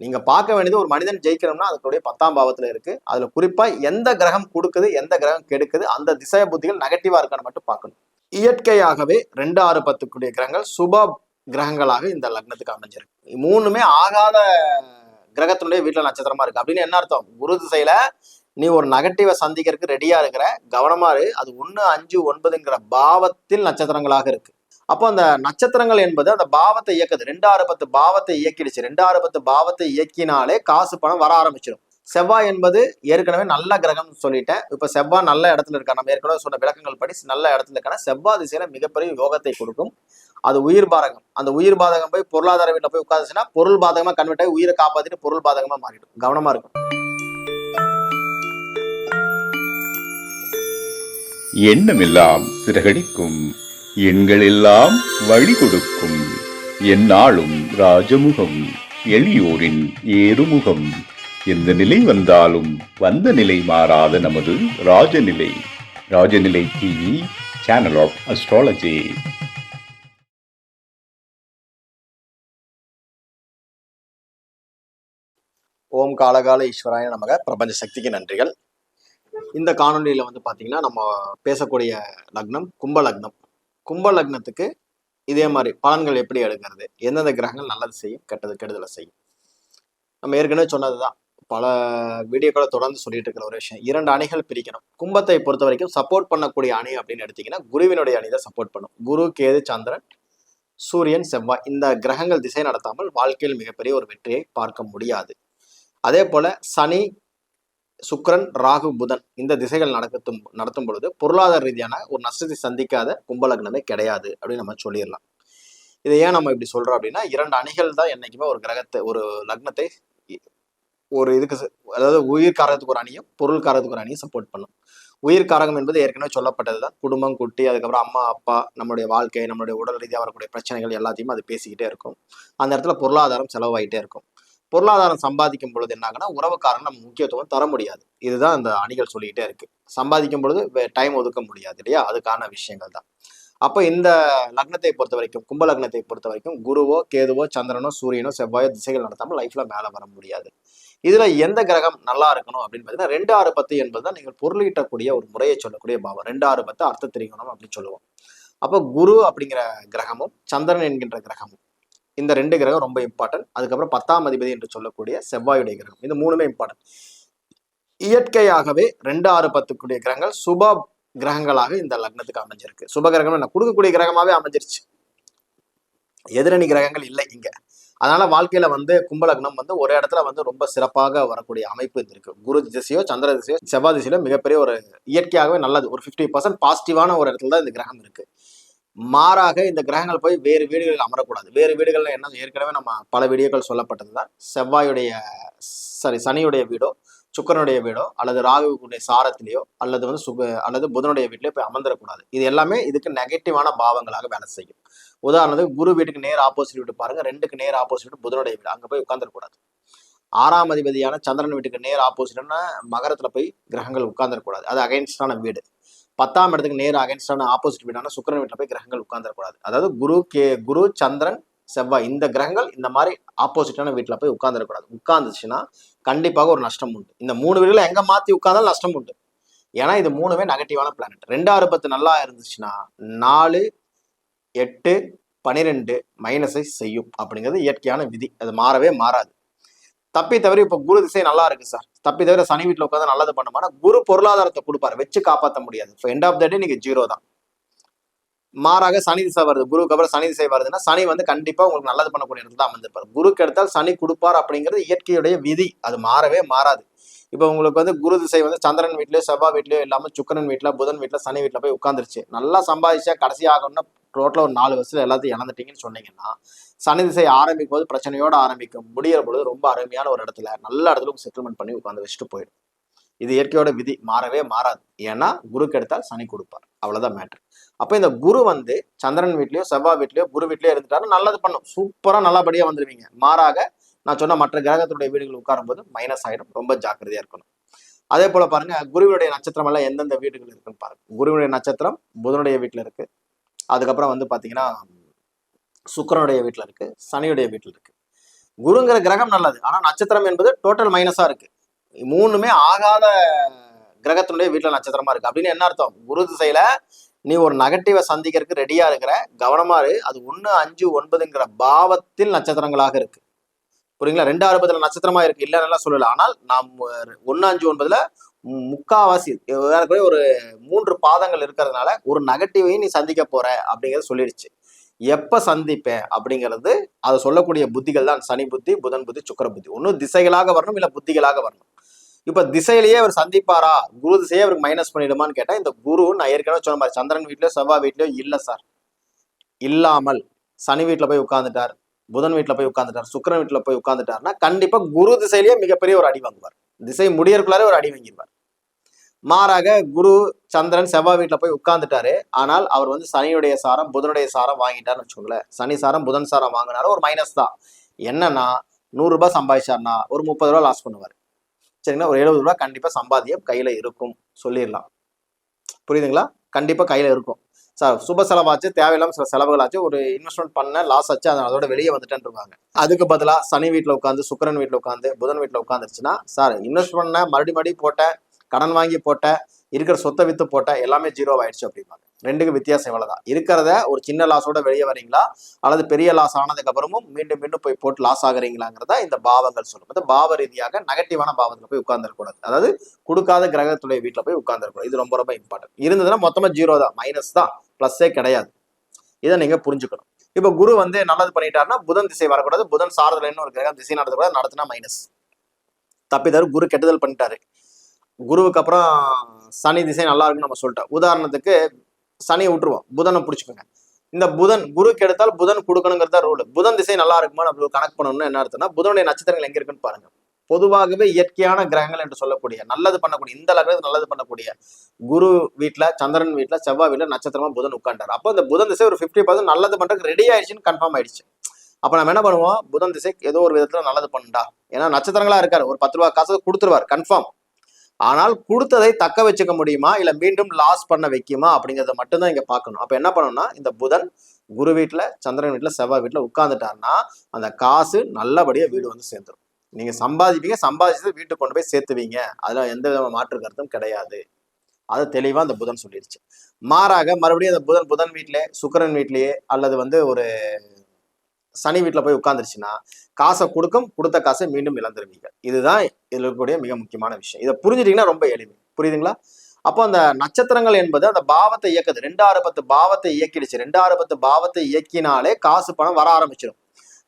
நீங்க பார்க்க வேண்டியது ஒரு மனிதன் ஜெயிக்கணும்னா அதுக்குடைய பத்தாம் பாவத்துல இருக்கு. அதுல குறிப்பா எந்த கிரகம் கொடுக்குது எந்த கிரகம் கெடுக்குது அந்த திசை புத்திகள் நெகட்டிவா இருக்கான்னு மட்டும் பார்க்கணும். இயற்கையாகவே ரெண்டு ஆறு பத்துக்குடைய கிரகங்கள் சுப கிரகங்களாக இந்த லக்னத்துக்கு அமைஞ்சிருக்கு. மூணுமே ஆகாத கிரகத்தினுடைய வீட்டுல நட்சத்திரமா இருக்கு. அப்படின்னு என்ன அர்த்தம்? குரு திசையில நீ ஒரு நெகட்டிவை சந்திக்கிறதுக்கு ரெடியா இருக்கிற கவனமா இரு. அது ஒன்று அஞ்சு ஒன்பதுங்கிற பாவத்தில் நட்சத்திரங்களாக இருக்கு. அப்போ அந்த நட்சத்திரங்கள் என்பது அந்த பாவத்தை இயக்குது. ரெண்டு ஆறு பத்து பாவத்தை இயக்கிடுச்சு. ரெண்டு ஆறு பத்து பாவத்தை இயக்கினாலே காசு பணம் வர ஆரம்பிச்சிடும் செவ்வாய் என்பது ஏற்கனவே நல்ல கிரகம்னு சொல்லிட்டேன். இப்போ செவ்வாய் நல்ல இடத்துல இருக்கா நம்ம ஏற்கனவே சொன்ன விளக்கங்கள் படி நல்ல இடத்துல இருக்கான செவ்வாய் திசையில மிகப்பெரிய யோகத்தை கொடுக்கும். அது உயிர் பாதகம். அந்த உயிர் பாதகம் போய் பொருளாதார வீட்டில் போய் உட்காந்துச்சுன்னா பொருள் பாதகமா கன்வெர்ட் ஆகி உயிரை காப்பாத்திட்டு பொருள் பாதகமா மாறிடும். கவனமா இருக்கும். எண்ணமெல்லாம் சிறகடிக்கும் எண்களெல்லாம் வழி கொடுக்கும் எந்நாளும் ராஜமுகம் எளியோரின் ஏறுமுகம். எந்த நிலை வந்தாலும் வந்த நிலை மாறாத நமது Rajanilai. Rajanilai TV channel of astrology ஓம் காலகால ஈஸ்வராய நமக. பிரபஞ்ச சக்திக்கு நன்றிகள். இந்த காணொலியில் வந்து பாத்தீங்கன்னா நம்ம பேசக்கூடிய லக்னம் கும்ப லக்னம். கும்ப லக்னத்துக்கு இதே மாதிரி பலன்கள் எப்படி எடுக்கிறது? எந்தெந்த கிரகங்கள் நல்லது செய்யும் கெட்டது கெடுதலை செய்யும்? நம்ம ஏற்கனவே சொன்னதுதான். பல வீடியோக்களை தொடர்ந்து சொல்லிட்டு இருக்கிற ஒரு விஷயம். இரண்டு அணிகள் பிரிக்கணும். கும்பத்தை பொறுத்த வரைக்கும் சப்போர்ட் பண்ணக்கூடிய அணி அப்படின்னு எடுத்தீங்கன்னா குருவினுடைய அணி தான் சப்போர்ட் பண்ணும். குரு கேது சந்திரன் சூரியன் செவ்வாய். இந்த கிரகங்கள் திசை நடத்தாமல் வாழ்க்கையில் மிகப்பெரிய ஒரு வெற்றியை பார்க்க முடியாது. அதே போல சனி சுக்கிரன் ராகு புதன் இந்த திசைகள் நடக்கும் நடத்தும் பொழுது பொருளாதார ரீதியான ஒரு நஷ்டத்தை சந்திக்காத கும்பலக்னமே கிடையாது அப்படின்னு நம்ம சொல்லிடலாம். இதை ஏன் நம்ம இப்படி சொல்றோம் அப்படின்னா இரண்டு அணிகள் தான் என்னைக்குமே ஒரு கிரகத்தை ஒரு லக்னத்தை ஒரு இதுக்கு அதாவது உயிர் காரகத்துக்கு ஒரு அணியும் பொருள் காரகத்துக்கு ஒரு அணியும் சப்போர்ட் பண்ணும். உயிர் காரகம் என்பது ஏற்கனவே சொல்லப்பட்டது தான் குடும்பம் குட்டி அதுக்கப்புறம் அம்மா அப்பா நம்மளுடைய வாழ்க்கை நம்மளுடைய உடல் ரீதியாக வரக்கூடிய பிரச்சனைகள் எல்லாத்தையுமே அது பேசிக்கிட்டே இருக்கும். அந்த இடத்துல பொருளாதாரம் செலவாகிட்டே இருக்கும். பொருளாதாரம் சம்பாதிக்கும் பொழுது என்ன உறவுக்காரங்க நம்ம முக்கியத்துவம் தர முடியாது. இதுதான் அந்த அணிகள் சொல்லிக்கிட்டே இருக்கு. சம்பாதிக்கும் பொழுது டைம் ஒதுக்க முடியாது இல்லையா? அதுக்கான விஷயங்கள் தான். அப்போ இந்த லக்னத்தை பொறுத்த வரைக்கும் கும்ப லக்னத்தை பொறுத்த வரைக்கும் குருவோ கேதுவோ சந்திரனோ சூரியனோ செவ்வாயோ திசைகள் நடத்தாமல் லைஃப்ல மேலே வர முடியாது. இதுல எந்த கிரகம் நல்லா இருக்கணும் அப்படின்னு பார்த்தீங்கன்னா ரெண்டு ஆறு பத்து என்பது தான் நீங்கள் பொருளீட்டக்கூடிய ஒரு முறையை சொல்லக்கூடிய பாவம். ரெண்டு ஆறு பத்து அர்த்த திரிகோணம் அப்படின்னு சொல்லுவோம். அப்போ குரு அப்படிங்கிற கிரகமும் சந்திரன் என்கின்ற கிரகமும் இந்த ரெண்டு கிரகம் ரொம்ப இம்பார்ட்டன்ட் அதுக்கப்புறம் பத்தாம் அதிபதி என்று சொல்லக்கூடிய செவ்வாயுடைய கிரகம். இது மூணுமே இம்பார்ட்டன்ட் இயற்கையாகவே ரெண்டு ஆறு பத்துக்குரிய கிரகங்கள் சுப கிரகங்களாக இந்த லக்னத்துக்கு அமைஞ்சிருக்கு. சுப கிரகம் என்ன? கொடுக்கக்கூடிய கிரகமாவே அமைஞ்சிருச்சு. எதிரணி கிரகங்கள் இல்லை இங்க. அதனால வாழ்க்கையில வந்து கும்பலக்னம் வந்து ஒரு இடத்துல வந்து ரொம்ப சிறப்பாக வரக்கூடிய அமைப்பு இருந்திருக்கு குரு திசையோ சந்திர திசையோ செவ்வாய் திசையிலோ மிகப்பெரிய ஒரு இயற்கையாகவே நல்லது. ஒரு ஃபிஃப்டி பர்சன்ட் பாசிட்டிவான ஒரு இடத்துல தான் இந்த கிரகம் இருக்கு. மாறாக இந்த கிரகங்கள் போய் வேறு வீடுகளில் அமரக்கூடாது. வேறு வீடுகளில் என்ன ஏற்கனவே நம்ம பல வீடியோக்கள் சொல்லப்பட்டதுதான். செவ்வாயுடைய சாரி சனியுடைய வீடோ சுக்கரனுடைய வீடோ அல்லது ராகுவுக்குடைய சாரத்திலேயோ அல்லது வந்து சுக அல்லது புதனுடைய வீட்டிலேயோ போய் அமர்ந்துடக்கூடாது. இது எல்லாமே இதுக்கு நெகட்டிவான பாவங்களாக வேலை செய்யும். உதாரணத்துக்கு குரு வீட்டுக்கு நேர் ஆப்போசிட் வீட்டு பாருங்க. ரெண்டுக்கு நேர் ஆப்போசிட் புதனுடைய வீடு. அங்கே போய் உட்காந்துடக்கூடாது ஆறாம் அதிபதியான சந்திரன் வீட்டுக்கு நேர் ஆப்போசிட்னா மகரத்தில் போய் கிரகங்கள் உட்காந்துடக்கூடாது அது அகைன்ஸ்டான வீடு. பத்தாம் இடத்துக்கு நேர் அகைன்ஸ்டான ஆப்போசிட் வீடான சுக்கரன் வீட்டில் போய் கிரகங்கள் உட்காந்துடக்கூடாது அதாவது குரு கே குரு சந்திரன் செவ்வாய் இந்த கிரகங்கள் இந்த மாதிரி ஆப்போசிட்டான வீட்டில் போய் உட்காந்துடக்கூடாது உட்காந்துச்சுன்னா கண்டிப்பாக ஒரு நஷ்டம் உண்டு. இந்த மூணு வீடுகளை எங்கே மாற்றி உட்காந்தாலும் நஷ்டம் உண்டு. ஏன்னா இது மூணுமே நெகட்டிவான பிளானட் ரெண்டாறு பத்து நல்லா இருந்துச்சுன்னா நாலு எட்டு பனிரெண்டு மைனஸை செய்யும் அப்படிங்கிறது இயற்கையான விதி. அது மாறவே மாறாது. தப்பி தவிர இப்ப குரு திசை நல்லா இருக்கு சார் தப்பி தவிர சனி வீட்டுல உட்காந்து நல்லது பண்ணுமானா குரு பொருளாதாரத்தை கொடுப்பாரு. வச்சு காப்பாற்ற முடியாது. இப்போ எண்ட் ஆஃப் த டே நீங்க ஜீரோ தான். மாறாக சனி திசை வருது. குருவுக்கு அப்புறம் சனி திசை வருதுன்னா சனி வந்து கண்டிப்பா உங்களுக்கு நல்லது பண்ணக்கூடிய இடத்துல தான் அமர்ந்திருப்பார். குருக்கு எடுத்தால் சனி கொடுப்பார் அப்படிங்கிறது இயற்கையுடைய விதி. அது மாறவே மாறாது. இப்போ உங்களுக்கு வந்து குரு திசை வந்து சந்திரன் வீட்லயோ செவ்வாய் வீட்லயோ இல்லாம சுக்கரன் வீட்ல புதன் வீட்டுல சனி வீட்ல போய் உட்காந்துருச்சு நல்லா சம்பாதிச்சா கடைசி ஆகணும்னா டோட்டலாக ஒரு நாலு வருஷத்துல எல்லாத்தையும் இழந்துட்டீங்கன்னு சொன்னீங்கன்னா சனி திசை ஆரம்பிக்கும் போது பிரச்சனையோட ஆரம்பிக்கும். முடிகிற பொழுது ரொம்ப அருமையான ஒரு இடத்துல நல்ல இடத்துல செட்டில்மெண்ட் பண்ணி உட்காந்து வச்சுட்டு போயிடும். இது இயற்கையோட விதி. மாறவே மாறாது. ஏன்னா குருக்கு எடுத்தால் சனி கொடுப்பார். அவ்வளோதான் மேட்ரு அப்போ இந்த குரு வந்து சந்திரன் வீட்லேயோ செவ்வாய் வீட்லேயோ குரு வீட்லேயோ இருந்துட்டாரு நல்லது பண்ணும். சூப்பராக நல்லபடியாக வந்துடுவீங்க மாறாக நான் சொன்ன மற்ற கிரகத்துடைய வீடுகள் உட்காரும்போது மைனஸ் ஆயிடும். ரொம்ப ஜாக்கிரதையாக இருக்கணும். அதே போல பாருங்க குருவினுடைய நட்சத்திரம் எல்லாம் எந்தெந்த வீடுகள் இருக்குன்னு பாருங்க. குருவினுடைய நட்சத்திரம் புதனுடைய வீட்டில் இருக்கு. அதுக்கப்புறம் வந்து பார்த்தீங்கன்னா சுக்கரனுடைய வீட்டில் இருக்குது சனியுடைய வீட்டில் இருக்குது குருங்கிற கிரகம் நல்லது. ஆனால் நட்சத்திரம் என்பது டோட்டல் மைனஸாக இருக்குது மூணுமே ஆகாத கிரகத்தினுடைய வீட்டில் நட்சத்திரமா இருக்குது அப்படின்னு என்ன அர்த்தம்? குரு திசையில் நீ ஒரு நெகட்டிவை சந்திக்கிறதுக்கு ரெடியாக இருக்கிற கவனமாக இரு. அது ஒன்று அஞ்சு ஒன்பதுங்கிற பாவத்தில் நட்சத்திரங்களாக இருக்குது புரியுங்களா ரெண்டு அறுபதுல நட்சத்திரமா இருக்கு. இல்லைன்னு சொல்லல. ஆனால் நாம் ஒன்னு அஞ்சு ஒன்பதுல முக்காவாசி ஏறக்குறைய ஒரு மூன்று பாதங்கள் இருக்கிறதுனால ஒரு நெகட்டிவையும் நீ சந்திக்க போற அப்படிங்கிறத சொல்லிடுச்சு. எப்போ சந்திப்பேன் அப்படிங்கிறது அதை சொல்லக்கூடிய புத்திகள் தான். சனி புத்தி புதன் புத்தி சுக்கிர புத்தி. ஒன்றும் திசைகளாக வரணும் இல்லை புத்திகளாக வரணும். இப்போ திசையிலேயே அவர் சந்திப்பாரா? குரு திசையே அவருக்கு மைனஸ் பண்ணிடுமான்னு கேட்டால் இந்த குரு நான் ஏற்கனவே சொன்ன மாதிரி சந்திரன் வீட்லயோ செவ்வாய் வீட்லயோ இல்லை சார் இல்லாமல் சனி வீட்டில் போய் உட்காந்துட்டார் புதன் வீட்டில் போய் உட்காந்துட்டார் சுக்கிரன் வீட்டில் போய் உட்காந்துட்டார்னா கண்டிப்பாக குரு திசையிலேயே மிகப்பெரிய ஒரு அடி வாங்குவார். திசை முடியறக்குள்ளாரே ஒரு அடி வாங்கிடுவார் மாறாக குரு சந்திரன் செவ்வாய் வீட்டில் போய் உட்கார்ந்துட்டாரு. ஆனால் அவர் வந்து சனியுடைய சாரம் புதனுடைய சாரம் வாங்கிட்டாருன்னு வச்சுக்கோங்களேன். சனி சாரம் புதன் சாரம் வாங்கினாரு ஒரு மைனஸ் தான். என்னன்னா நூறுரூபா சம்பாதிச்சார்னா ஒரு முப்பது ரூபா லாஸ் பண்ணுவார். சரிங்களா? ஒரு எழுபது ரூபா கண்டிப்பாக சம்பாத்தியம் கையில் இருக்கும். சொல்லிடலாம். புரியுதுங்களா? கண்டிப்பாக கையில் இருக்கும். சார் சுப செலவாச்சு தேவையில்லாம சில செலவுகளாச்சு ஒரு இன்வெஸ்ட்மெண்ட் பண்ண லாஸ் ஆச்சு அதை அதோட வெளியே வந்துட்டேன்ருவாங்க அதுக்கு பதிலாக சனி வீட்டில் உட்காந்து சுக்கிரன் வீட்டில் உட்காந்து புதன் வீட்டில் உட்காந்துருச்சுன்னா சார் இன்வெஸ்ட் பண்ண மறுபடி மறுபடி போட்டேன் கடன் வாங்கி போட்ட இருக்கிற சொத்தை வித்து போட்ட எல்லாமே ஜீரோ ஆயிடுச்சு அப்படிம்பாங்க. ரெண்டுக்கு வித்தியாசம் இவ்வளவுதான். இருக்கிறத ஒரு சின்ன லாஸோட வெளியே வரீங்களா அல்லது பெரிய லாஸ் ஆனதுக்கு அப்புறமும் மீண்டும் மீண்டும் போய் போட்டு லாஸ் ஆகுறீங்களாங்கிறத இந்த பாவங்கள் சொல்லும். அது பாவ ரீதியாக நெகட்டிவான பாவத்தில் போய் உட்கார்ந்துருக்கூடாது அதாவது கொடுக்காத கிரகத்துடைய வீட்டில் போய் உட்கார்ந்துருக்கூடாது இது ரொம்ப ரொம்ப இம்பார்ட்டன்ட் இருந்ததுன்னா மொத்தமாக ஜீரோ தான். மைனஸ் தான். ப்ளஸ்ஸே கிடையாது. இதை நீங்கள் புரிஞ்சுக்கணும். இப்போ குரு வந்து நல்லது பண்ணிட்டாருன்னா புதன் திசை வரக்கூடாது. புதன் சாரதுலன்னு ஒரு கிரகம் திசை நடத்தக்கூடாது. நடத்தினா மைனஸ் தப்பிதாரு குரு கெட்டுதல் பண்ணிட்டாரு. குருவுக்கு அப்புறம் சனி திசை நல்லா இருக்குன்னு நம்ம சொல்லிட்டோம். உதாரணத்துக்கு சனியை விட்டுருவோம். புதனை பிடிச்சிக்கோங்க. இந்த புதன் குருக்கு எடுத்தால் புதன் கொடுக்கணுங்கிறத ரூல் புதன் திசை நல்லா இருக்குமா நம்ம கணக்கு பண்ணணும்னு என்ன அர்த்தம்னா புதனுடைய நட்சத்திரங்கள் எங்க இருக்குன்னு பாருங்க. பொதுவாகவே இயற்கையான கிரகங்கள் என்று சொல்லக்கூடிய நல்லது பண்ணக்கூடிய இந்த லக்னத்துக்கு நல்லது பண்ணக்கூடிய குரு வீட்ல சந்திரன் வீட்டில் செவ்வாய் வீட்டில் நட்சத்திரமா புதன் உட்காண்டார் அப்போ இந்த புதன் திசை ஒரு ஃபிஃப்டி பர்சன்ட் நல்லது பண்றதுக்கு ரெடி ஆயிடுச்சுன்னு கன்ஃபார்ம் ஆயிடுச்சு. அப்ப நம்ம என்ன பண்ணுவோம்? புதன் திசை ஏதோ ஒரு விதத்துல நல்லது பண்ணுடா ஏன்னா நட்சத்திரங்களா இருக்காரு. ஒரு பத்து ரூபா காசு கொடுத்துருவார். கன்ஃபார்ம் ஆனால் கொடுத்ததை தக்க வச்சுக்க முடியுமா? இல்லை மீண்டும் லாஸ் பண்ண வைக்குமா? அப்படிங்கிறத மட்டும்தான் இங்கே பார்க்கணும். அப்போ என்ன பண்ணணும்னா இந்த புதன் குரு வீட்டில் சந்திரன் வீட்டில் செவ்வாய் வீட்டில் உட்கார்ந்துட்டாருன்னா அந்த காசு நல்லபடியாக வீடு வந்து சேர்ந்துடும் நீங்கள் சம்பாதிப்பீங்க. சம்பாதிச்சது வீட்டுக்கு கொண்டு போய் சேர்த்துவீங்க. அதில் எந்த விதமான மாற்று கருத்தும் கிடையாது. அது தெளிவாக அந்த புதன் சொல்லிடுச்சு மாறாக மறுபடியும் அந்த புதன் புதன் வீட்டிலே சுக்கரன் வீட்டிலேயே அல்லது வந்து ஒரு சனி வீட்டுல போய் உட்கார்ந்துருச்சுன்னா காசை கொடுக்கும் கொடுத்த காசை மீண்டும் இழந்துருவீங்க. இதுதான் இதில் இருக்கக்கூடிய மிக முக்கியமான விஷயம். இதை புரிஞ்சுட்டீங்கன்னா ரொம்ப எளிமை. புரியுதுங்களா? அப்போ அந்த நட்சத்திரங்கள் என்பது அந்த பாவத்தை இயக்குது. ரெண்டு ஆறு பத்து பாவத்தை இயக்கிடுச்சு. ரெண்டு ஆறு பத்து பாவத்தை இயக்கினாலே காசு பணம் வர ஆரம்பிச்சிடும்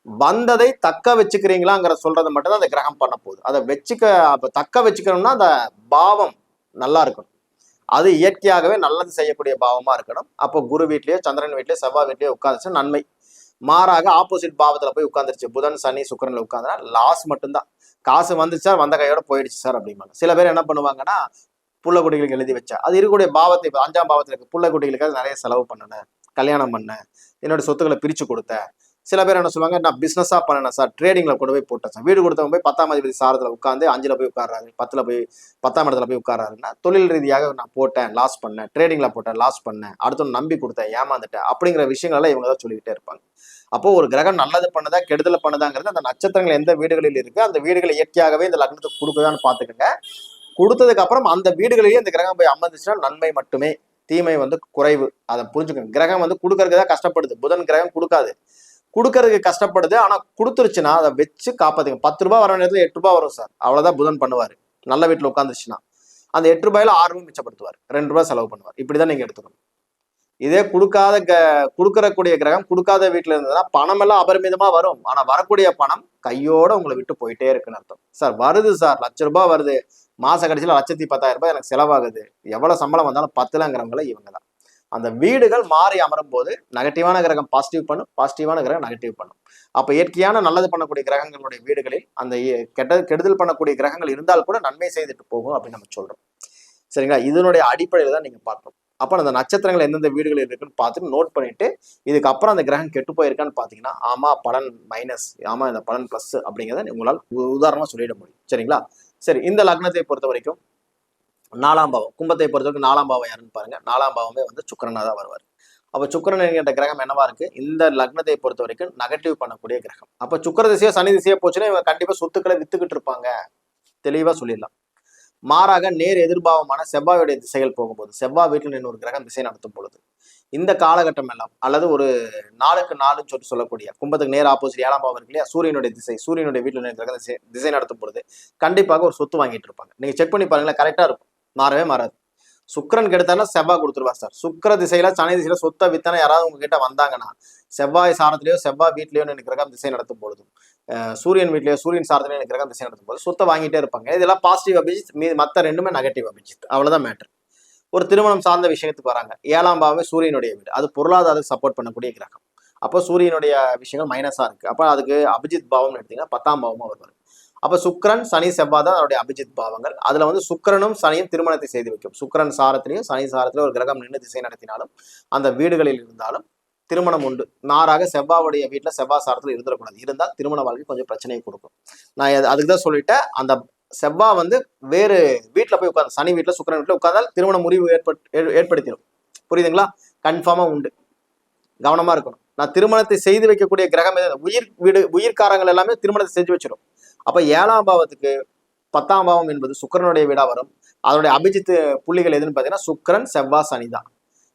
வந்ததை தக்க வச்சுக்கிறீங்களாங்கிற சொல்றதை மட்டும் தான் அந்த கிரகம் பண்ண போகுது. அதை வச்சுக்க அப்ப தக்க வச்சுக்கணும்னா அந்த பாவம் நல்லா இருக்கணும். அது இயற்கையாகவே நல்லது செய்யக்கூடிய பாவமா இருக்கணும். அப்போ குரு வீட்லயோ சந்திரன் வீட்லயோ செவ்வாய் வீட்லேயோ உட்காந்துச்சு நன்மை. மாறாக ஆப்போசிட் பாவத்தில் போய் உட்காந்துருச்சு புதன் சனி சுக்கரனில் உட்காந்துனா லாஸ் மட்டும்தான். காசு வந்துச்சு சார் வந்த கையோட போயிடுச்சு சார் அப்படிம்பாங்க. சில பேர் என்ன பண்ணுவாங்கன்னா புள்ள குட்டிகளுக்கு எழுதி வச்சா. அது இருக்கக்கூடிய பாவத்தை இப்போ அஞ்சாம் பாவத்தில் இருக்க புள்ள குட்டிகளுக்கு நிறைய செலவு பண்ணினேன் கல்யாணம் பண்ணேன் என்னோட சொத்துக்களை பிரித்து கொடுத்தேன் சில பேர் என்ன சொல்லுவாங்க நான் பிஸ்னஸாக பண்ணேன் சார் ட்ரேடிங்ல கொண்டு போய் போட்டேன் சார் வீடு கொடுத்தவங்க போய் பத்தாம் அதிபதி சாரத்தில் உட்காந்து அஞ்சில் போய் உட்காராரு பத்துல போய் பத்தாம் இடத்துல போய் உட்கார்றாருன்னா தொழில் ரீதியாக நான் போட்டேன் லாஸ் பண்ணேன். ட்ரேடிங்ல போட்டேன் லாஸ் பண்ணேன். அடுத்தவன் நம்பி கொடுத்தேன் ஏமாந்துட்டேன் அப்படிங்கிற விஷயங்கள்லாம் இவங்க தான் சொல்லிக்கிட்டே இருப்பாங்க. அப்போ ஒரு கிரகம் நல்லது பண்ணுதா கெடுதல் பண்ணுதாங்கிறது அந்த நட்சத்திரங்கள் எந்த வீடுகளில் இருக்கு அந்த வீடுகளை இயற்கையாகவே இந்த லக்னத்துக்கு கொடுக்குதான்னு பாத்துக்கோங்க கொடுத்ததுக்கு அப்புறம் அந்த வீடுகளிலேயே இந்த கிரகம் போய் அமர்ந்துச்சுன்னா நன்மை மட்டுமே. தீமை வந்து குறைவு. அதை புரிஞ்சுக்கணும் கிரகம் வந்து கொடுக்கறதுக்கு தான் கஷ்டப்படுது. புதன் கிரகம் கொடுக்காது. கொடுக்கறதுக்கு கஷ்டப்படுது. ஆனால் கொடுத்துருச்சுன்னா அதை வச்சு காப்பாத்துங்க பத்து ரூபாய் வர நேரத்தில் எட்டு ரூபாய் வரும் சார். அவ்வளோதான் புதன் பண்ணுவார். நல்ல வீட்டில் உட்காந்துருச்சுன்னா அந்த எட்டு ரூபாயில ஆறு ரூபாய் மிச்சப்படுத்துவார். ரெண்டு ரூபாய் செலவு பண்ணுவார். இப்படிதான் நீங்கள் எடுத்துக்கணும். இதே கொடுக்காத க கொடுக்கறக்கூடிய கிரகம் கொடுக்காத வீட்டில் இருந்ததுன்னா பணம் எல்லாம் வரும். ஆனால் வரக்கூடிய பணம் கையோட உங்களை விட்டு போயிட்டே இருக்குன்னு அர்த்தம். சார் வருது சார். லட்ச ரூபாய் வருது. மாச கடைசியில் லட்சத்தி பத்தாயிரம் ரூபாய் எனக்கு செலவாகுது. எவ்வளோ சம்பளம் வந்தாலும் பத்துலாங்கிறவங்கள இவங்க தான். அந்த வீடுகள் மாறி அமரும் போது நெகட்டிவான கிரகம் பாசிட்டிவ் பண்ணும் பாசிட்டிவான கிரகம் நெகட்டிவ் பண்ணும். அப்போ இயற்கையான நல்லது பண்ணக்கூடிய கிரகங்களுடைய வீடுகளில் அந்த கெட்ட கெடுதல் பண்ணக்கூடிய கிரகங்கள் இருந்தால் கூட நன்மை செய்துட்டு போகும் அப்படின்னு நம்ம சொல்றோம். சரிங்களா? இதனுடைய அடிப்படையில் தான் நீங்க பார்க்கணும். அப்போ அந்த நட்சத்திரங்கள் எந்தெந்த வீடுகள் இருக்குன்னு பார்த்துட்டு நோட் பண்ணிட்டு இதுக்கப்புறம் அந்த கிரகம் கெட்டு போயிருக்கான்னு பார்த்தீங்கன்னா ஆமா பலன் மைனஸ் ஆமா இந்த பலன் ப்ளஸ் அப்படிங்கிறத உங்களால் உ- சொல்லிட முடியும். சரிங்களா? சரி இந்த லக்னத்தை பொறுத்த வரைக்கும் நாலாம் பாவம். கும்பத்தை பொறுத்தவரைக்கும் நாலாம் பாவம் யாருன்னு பாருங்க. நாலாம் பாவமே வந்து சுக்கிரனா தான் வருவார். அப்போ சுக்கிரன் என்கிற கிரகம் என்னவா இருக்கு? இந்த லக்னத்தை பொறுத்த வரைக்கும் நெகட்டிவ் பண்ணக்கூடிய கிரகம். அப்போ சுக்கிர திசையோ சனி திசையோ போச்சுன்னா இவங்க கண்டிப்பாக சொத்துக்களை வித்துக்கிட்டு இருப்பாங்க. தெளிவாக சொல்லிடலாம். மாறாக நேர் எதிர்பாவமான செவ்வாயுடைய திசைகள் போகும்போது செவ்வாய் வீட்டில் நின்று ஒரு கிரகம் திசை நடத்தும் பொழுது இந்த காலகட்டம் எல்லாம் அல்லது ஒரு நாளுக்கு நாலுன்னு சொல்லிட்டு சொல்லக்கூடிய கும்பத்துக்கு நேர் ஆப்போசிட் ஏழாம் பாவம் இருக்கு இல்லையா? சூரியனுடைய திசை சூரியனுடைய வீட்டில் நின்று கிரகம் திசை திசை நடத்தும் பொழுது கண்டிப்பாக ஒரு சொத்து வாங்கிட்டு இருப்பாங்க. நீங்கள் செக் பண்ணி பாருங்களேன் கரெக்டாக இருக்கும். மாறவே மாறாது. சுக்கிரன் கெடுத்தாலும் செவ்வாய் கொடுத்துருவா சார். சுக்கிர திசையில சனி திசையில சொத்த வித்தனை யாராவது உங்ககிட்ட வந்தாங்கன்னா செவ்வாய் சாரத்திலேயோ செவ்வாய் வீட்லயோ எனக்கு கிரகம் திசை நடத்தும் பொழுதும் அஹ் சூரியன் வீட்லயோ சூரியன் சாரத்திலேயோ எனக்கு கிரகம் திசை நடத்தும் போது சொத்தை வாங்கிட்டே இருப்பாங்க. இதெல்லாம் பாசிட்டிவ் அபிஜித் மீ மற்ற ரெண்டுமே நெகட்டிவ் அபிஜித். அவ்வளவுதான் மேட்டர் ஒரு திருமணம் சார்ந்த விஷயத்துக்கு வராங்க. ஏழாம் பாவமே சூரியனுடைய வீடு. அது பொருளாதாரத்துக்கு சப்போர்ட் பண்ணக்கூடிய கிரகம். அப்போ சூரியனுடைய விஷயங்கள் மைனஸா இருக்கு. அப்போ அதுக்கு அபிஜித் பாவம்னு எடுத்தீங்கன்னா பத்தாம் பாவமா வருவார். அப்போ சுக்கரன் சனி செவ்வாய் தான் அதனுடைய அபிஜித் பாவங்கள். அதுல வந்து சுக்கரனும் சனியும் திருமணத்தை செய்து வைக்கும். சுக்கரன் சாரத்திலையும் சனி சாரத்திலையும் ஒரு கிரகம் நின்று திசை நடத்தினாலும் அந்த வீடுகளில் இருந்தாலும் திருமணம் உண்டு. நாராக செவ்வாவுடைய வீட்டில் செவ்வாய் சாரத்தில் இருந்துடக்கூடாது. இருந்தால் திருமண வாழ்க்கை கொஞ்சம் பிரச்சனையை கொடுக்கும். நான் அதுக்கு தான் சொல்லிட்டேன். அந்த செவ்வாய் வந்து வேறு வீட்டில் போய் உட்காந்து சனி வீட்டில் சுக்கிரன் வீட்டில் உட்காந்தால் திருமண முறிவு ஏற்பட் ஏற்படுத்திடும். புரியுதுங்களா? கன்ஃபார்மாக உண்டு. கவனமாக இருக்கணும். நான் திருமணத்தை செய்து வைக்கக்கூடிய கிரகம் எது? உயிர் வீடு உயிர்காரங்கள் எல்லாமே திருமணத்தை செஞ்சு வச்சிடும் அப்ப ஏழாம் பாவத்துக்கு பத்தாம் பாவம் என்பது சுக்கிரனுடைய வீடா வரும். அதனுடைய அபிஜித்து புள்ளிகள் எதுன்னு பார்த்தீங்கன்னா சுக்கிரன் செவ்வாய் சனி தான்.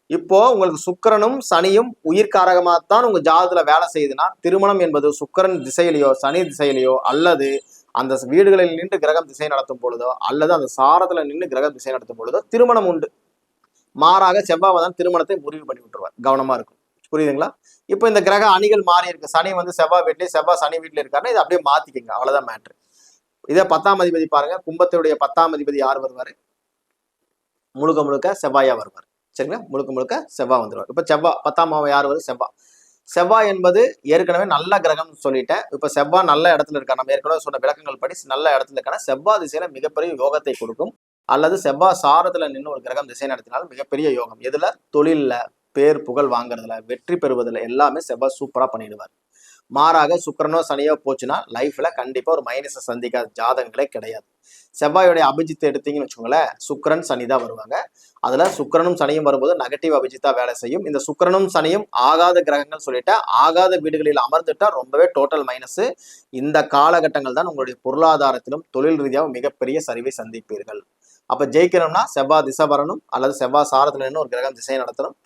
இப்போ உங்களுக்கு சுக்கிரனும் சனியும் உயிர்காரகமாகத்தான் உங்கள் ஜாதத்தில் வேலை செய்யுதுன்னா திருமணம் என்பது சுக்கிரன் திசையிலையோ சனி திசையிலையோ அல்லது அந்த வீடுகளில் நின்று கிரகம் திசை நடத்தும் பொழுதோ அல்லது அந்த சாரத்தில் நின்று கிரகம் திசை நடத்தும் பொழுதோ திருமணம் உண்டு. மாறாக செவ்வாய் தான் திருமணத்தை முறிவு பண்ணி விட்டுருவார் கவனமாக இருக்கும் புரியுதுங்களா? இப்போ இந்த கிரக அணிகள் மாறி இருக்கு. சனி வந்து செவ்வாய் வீட்லயும் செவ்வாய் சனி வீட்டுல இருக்காருன்னா இதை அப்படியே மாத்திக்கங்க. அவ்வளவுதான் மேட்ரு இதே பத்தாம் அதிபதி பாருங்க. கும்பத்தினுடைய பத்தாம் அதிபதி யார் வருவாரு? முழுக்க முழுக்க செவ்வாயா வருவார். சரிங்களா? முழுக்க முழுக்க செவ்வாய் வந்துருவார். இப்ப செவ்வாய் பத்தாம் மாவம் யார் வரும் செவ்வாய் செவ்வாய் என்பது ஏற்கனவே நல்ல கிரகம்னு சொல்லிட்டேன். இப்போ செவ்வாய் நல்ல இடத்துல இருக்கா நம்ம ஏற்கனவே சொன்ன விளக்கங்கள் படி நல்ல இடத்துல இருக்கான செவ்வாய் திசையில மிகப்பெரிய யோகத்தை கொடுக்கும். அல்லது செவ்வாய் சாரத்துல நின்று ஒரு கிரகம் திசை நடத்தினாலும் மிகப்பெரிய யோகம். எதுல? தொழில்ல. பேர் புகழ் வாங்குறதுல வெற்றி பெறுவதில் எல்லாமே செவ்வாய் சூப்பரா பண்ணிடுவார். மாறாக சுக்கிரனோ சனியோ போச்சுன்னா லைஃப்ல கண்டிப்பா ஒரு மைனஸை சந்திக்காத ஜாதகங்களே கிடையாது. செவ்வாயோடைய அபிஜித்தை எடுத்தீங்கன்னு வச்சுக்கோங்களேன் சுக்கிரன் சனி தான் வருவாங்க. அதுல சுக்கிரனும் சனியும் வரும்போது நெகட்டிவ் அபிஜித்தா வேலை செய்யும். இந்த சுக்கரனும் சனியும் ஆகாத கிரகங்கள் சொல்லிட்டா ஆகாத வீடுகளில் அமர்ந்துட்டா ரொம்பவே டோட்டல் மைனஸ் இந்த காலகட்டங்கள் தான் உங்களுடைய பொருளாதாரத்திலும் தொழில் ரீதியாகவும் மிகப்பெரிய சரிவை சந்திப்பீர்கள். அப்ப ஜெயிக்கணும்னா செவ்வாய் திசை வரணும் அல்லது செவ்வாய் சாரத்துல ஒரு கிரகம் திசை நடத்தணும்.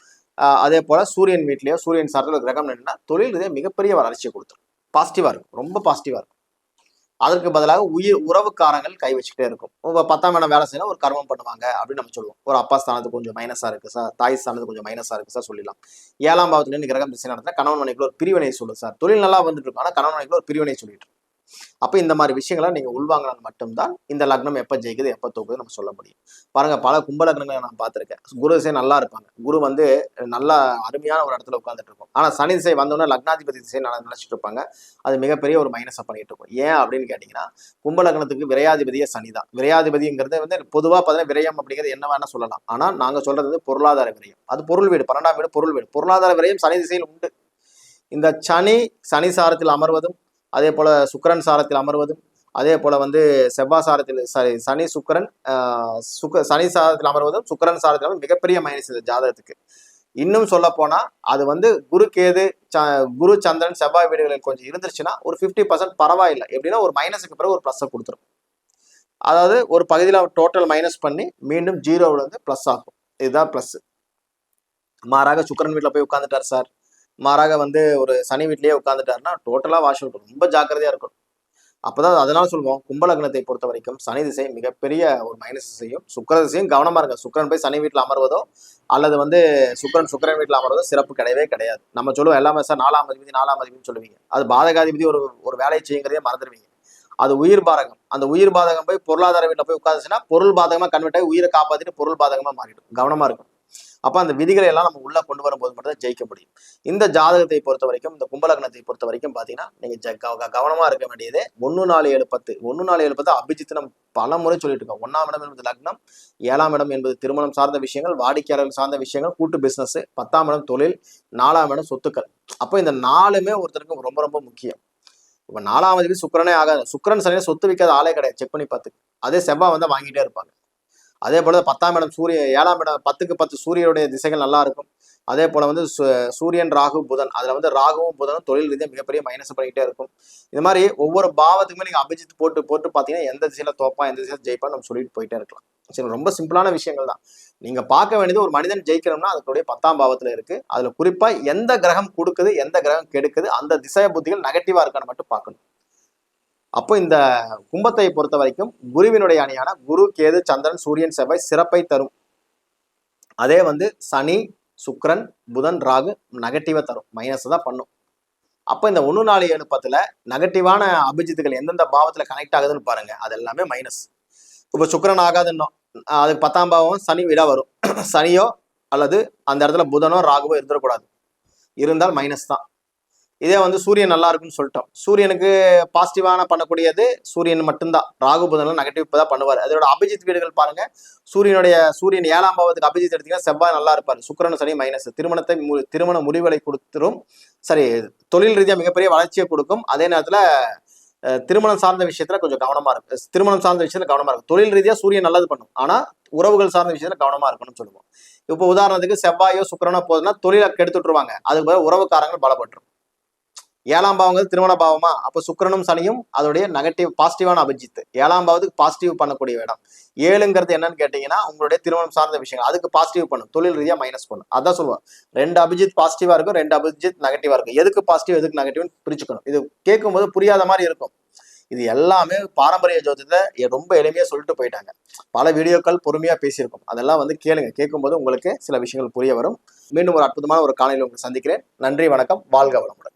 அதே போல சூரியன் வீட்லயோ சூரியன் சார்ந்த ஒரு கிரகம் என்னென்னா தொழில் மிகப்பெரிய வளர்ச்சியை கொடுத்துரும். பாசிட்டிவாக இருக்கும். ரொம்ப பாசிட்டிவாக இருக்கும். அதற்கு பதிலாக உயிர் உறவுக்காரங்கள் கை வச்சுக்கிட்டே இருக்கும். உங்க பத்தாம் இடம் வேலை செய்யணும் ஒரு கர்மம் பண்ணுவாங்க அப்படின்னு நம்ம சொல்லுவோம். ஒரு அப்பா ஸ்தானத்துக்கு கொஞ்சம் மைனஸா இருக்கு சார் தாய் ஸ்தானத்துக்கு கொஞ்சம் மைனஸா இருக்கு சார் சொல்லலாம் ஏழாம் பாவத்துலேருந்து கிரகம் திசை நடந்தால் கணவன் மனைக்குள்ள ஒரு பிரிவினை சொல்லுது சார் தொழில் நல்லா வந்துட்டு இருக்கும். ஆனால் கணவன் மனைக்குள்ள ஒரு பிரிவினை சொல்லிட்டு இருக்கும். அப்ப இந்த மாதிரி விஷயங்களை நீங்க உள்வாங்கினால் மட்டும்தான் இந்த லக்னம் எப்ப ஜெயிக்குது எப்ப தோக்குது நம்ம சொல்ல முடியும். பாருங்க பல கும்ப லக்னங்களை நான் பார்த்துருக்கேன். குரு திசை நல்லா இருப்பாங்க. குரு வந்து நல்லா அருமையான ஒரு இடத்துல உட்கார்ந்துட்டு இருக்கும் ஆனா சனி திசை வந்தோடனே லக்னாதிபதி திசை நல்லா நினச்சிட்டு இருப்பாங்க. அது மிகப்பெரிய ஒரு மைனஸாக பண்ணிட்டு இருக்கும். ஏன் அப்படின்னு கேட்டிங்கன்னா கும்ப லக்னத்துக்கு விரையாதிபதியே சனி தான். விரையாதிபதிங்கிறது வந்து பொதுவா பார்த்தீங்கன்னா விரயம் அப்படிங்கிறது என்ன வேணா சொல்லலாம். ஆனா நாங்க சொல்றது வந்து பொருளாதார விரயம். அது பொருள் வீடு பன்னெண்டாம் வீடு பொருள் வீடு. பொருளாதார விரயம் சனி திசையில் உண்டு. இந்த சனி சனி சாரத்தில் அமர்வதும் அதே போல சுக்கரன் சாரத்தில் அமர்வதும் அதே போல வந்து செவ்வாய் சாரத்தில் சாரி சனி சுக்கரன் சுக்க சனி சாரத்தில் அமர்வதும் சுக்கிரன் சாரத்தில் அமர்வதும் மிகப்பெரிய மைனஸ் இந்த ஜாதகத்துக்கு. இன்னும் சொல்ல போனா அது வந்து குரு கேது ச- குரு சந்திரன் செவ்வாய் வீடுகளில் கொஞ்சம் இருந்துருச்சுன்னா ஒரு ஃபிஃப்டி பர்சன்ட் பரவாயில்லை. எப்படின்னா ஒரு மைனஸுக்கு பிறகு ஒரு ப்ளஸ்ஸை கொடுத்துரும். அதாவது ஒரு பகுதியில் டோட்டல் மைனஸ் பண்ணி மீண்டும் ஜீரோவில் வந்து ப்ளஸ் ஆகும். இதுதான் ப்ளஸ் மாறாக சுக்கிரன் வீட்டில் போய் உட்காந்துட்டார் சார். மாறாக வந்து ஒரு சனி வீட்லயே உட்காந்துட்டாருன்னா டோட்டலாக வாஷ் அவுட் ரொம்ப ஜாக்கிரதையா இருக்கணும். அப்போதான் அதனால சொல்லுவோம் கும்பலக்னத்தை பொறுத்த வரைக்கும் சனி திசை மிகப்பெரிய ஒரு மைனஸ் திசையும் சுக்கிர திசையும் கவனமா இருங்க. சுக்கிரன் போய் சனி வீட்டில் அமர்வதோ அல்லது வந்து சுக்கரன் சுக்கிரன் வீட்டில் அமர்வதோ சிறப்பு கிடையவே கிடையாது. நம்ம சொல்லுவோம் எல்லாமே சார் நாலாம் அதிபதி நாலாம் அதிபதினு சொல்லுவீங்க. அது பாதகாதிபதி ஒரு ஒரு வேலையை செய்யுங்கிறதே மறந்துடுவீங்க. அது உயிர் பாதகம். அந்த உயிர் பாதகம் போய் பொருளாதார வீட்டில் போய் உட்காந்துச்சுன்னா பொருள் பாதகமாக கன்வெர்ட் ஆகி உயிரை காப்பாத்திட்டு பொருள் பாதகமா மாறிடும். கவனமா இருக்கும் அப்போ அந்த விதிகளை எல்லாம் நம்ம உள்ளே கொண்டு வரும்போது மட்டும் தான் ஜெயிக்க முடியும். இந்த ஜாதகத்தை பொறுத்த வரைக்கும் இந்த கும்பலக்னத்தை பொறுத்த வரைக்கும் பார்த்தீங்கன்னா நீங்க கவனமாக கவனமா இருக்க வேண்டியது ஒன்று நாலு ஏழு பத்து. ஒன்னு நாலு ஏழு பத்து அபிஜித் நம்ம பல முறை சொல்லிட்டு இருக்கோம். ஒன்றாம் இடம் என்பது லக்னம் ஏழாம் இடம் என்பது திருமணம் சார்ந்த விஷயங்கள் வாடிக்கையாளர்கள் சார்ந்த விஷயங்கள் கூட்டு பிசினஸ் பத்தாம் இடம் தொழில் நாலாம் இடம் சொத்துக்கள். அப்போ இந்த நாலுமே ஒருத்தருக்கு ரொம்ப ரொம்ப முக்கியம். இப்போ நாலாம் தேதி சுக்கிரனே ஆகாது. சுக்கரன் சரியா சொத்து விற்காத ஆளே கிடையாது. செக் பண்ணி பார்த்து அதே செவ்வாய் வந்து வாங்கிட்டே இருப்பாங்க. அதே போல பத்தாம் இடம் சூரிய ஏழாம் இடம் பத்துக்கு பத்து சூரியனுடைய திசைகள் நல்லா இருக்கும். அதே போல வந்து சு- சூரியன் ராகு புதன் அதுல வந்து ராகுவும் புதனும் தொழில் ரீதியாக மிகப்பெரிய மைனஸ் பண்ணிக்கிட்டே இருக்கும். இது மாதிரி ஒவ்வொரு பாவத்துக்குமே நீங்க அபிஜித் போட்டு போட்டு பாத்தீங்கன்னா எந்த திசையில தோப்பா எந்த திசையில ஜெயிப்பான்னு நம்ம சொல்லிட்டு போயிட்டே இருக்கலாம். சரி ரொம்ப சிம்பிளான விஷயங்கள் தான். நீங்க பார்க்க வேண்டியது ஒரு மனிதன் ஜெயிக்கணும்னா அதுக்குடைய பத்தாம் பாவத்துல இருக்கு. அதுல குறிப்பா எந்த கிரகம் கொடுக்குது எந்த கிரகம் கெடுக்குது அந்த திசை புத்திகள் நெகட்டிவா இருக்கான்னு மட்டும் பார்க்கணும். அப்போ இந்த கும்பத்தை பொறுத்த வரைக்கும் குருவினுடைய அணியான குரு கேது சந்திரன் சூரியன் செவ்வாய் சிறப்பை தரும். அதே வந்து சனி சுக்ரன் புதன் ராகு நெகட்டிவா தரும். மைனஸ் தான் பண்ணும். அப்போ இந்த ஒன்று நாலு ஏழு பத்துல நெகட்டிவான அபிஜித்துகள் எந்தெந்த பாவத்துல கனெக்ட் ஆகுதுன்னு பாருங்க. அது எல்லாமே மைனஸ் இப்போ சுக்கிரன் ஆகாதுன்னோ அதுக்கு பத்தாம் பாவம் சனி விட வரும். சனியோ அல்லது அந்த இடத்துல புதனோ ராகுவோ இருந்துடக்கூடாது. இருந்தால் மைனஸ் தான். இதே வந்து சூரியன் நல்லா இருக்குன்னு சொல்லிட்டோம். சூரியனுக்கு பாசிட்டிவான பண்ணக்கூடியது சூரியன் மட்டும்தான். ராகு புதன்ல நெகட்டிவ் தான் பண்ணுவார். அதோட அபிஜித் வீடுகள் பாருங்க. சூரியனுடைய சூரியன் ஏழாம் பாவத்துக்கு அபிஜித் எடுத்தீங்கன்னா செவ்வாய் நல்லா இருப்பார். சுக்கரன் சனி மைனஸ் திருமணத்தை மு- திருமண முடிவுகளை கொடுத்துரும். சரி தொழில் ரீதியாக மிகப்பெரிய வளர்ச்சியை கொடுக்கும். அதே நேரத்தில் திருமணம் சார்ந்த விஷயத்துல கொஞ்சம் கவனமா இருக்கு. திருமணம் சார்ந்த விஷயத்துல கவனமா இருக்கும் தொழில் ரீதியா சூரியன் நல்லது பண்ணும். ஆனா உறவுகள் சார்ந்த விஷயத்துல கவனமா இருக்கணும்னு சொல்லுவோம். இப்போ உதாரணத்துக்கு செவ்வாயோ சுக்கரனோ போதுன்னா தொழிலை கெடுத்துட்டுருவாங்க அதுக்கு பதிலா உறவுக்காரங்கள் பலப்பட்டுரும். ஏழாம் பாவங்கிறது திருமண பாவமா? அப்ப சுக்கிரனும் சனியும் அதோடைய நெகட்டிவ் பாசிட்டிவான அபிஜித் ஏழாம் பாவத்துக்கு பாசிட்டிவ் பண்ணக்கூடிய இடம். ஏழுங்கிறது என்னன்னு கேட்டீங்கன்னா உங்களுடைய திருமணம் சார்ந்த விஷயங்கள். அதுக்கு பாசிட்டிவ் பண்ணும். தொழில் ரீதியா மைனஸ் பண்ணும். அதான் சொல்லுவோம் ரெண்டு அபிஜித் பாசிட்டிவா இருக்கும் ரெண்டு அபிஜித் நெகட்டிவா இருக்கும். எதுக்கு பாசிட்டிவ் எதுக்கு நெகட்டிவ்னு பிரிச்சுக்கணும். இது கேட்கும்போது புரியாத மாதிரி இருக்கும். இது எல்லாமே பாரம்பரிய ஜோதிடத்தை ரொம்ப எளிமையா சொல்லிட்டு போயிட்டாங்க. பல வீடியோக்கள் பொறுமையா பேசியிருக்கோம். அதெல்லாம் வந்து கேளுங்க. கேட்கும்போது உங்களுக்கு சில விஷயங்கள் புரிய வரும். மீண்டும் ஒரு அற்புதமான ஒரு காலையில் உங்களை சந்திக்கிறேன். நன்றி வணக்கம். வாழ்க வளமுடன்.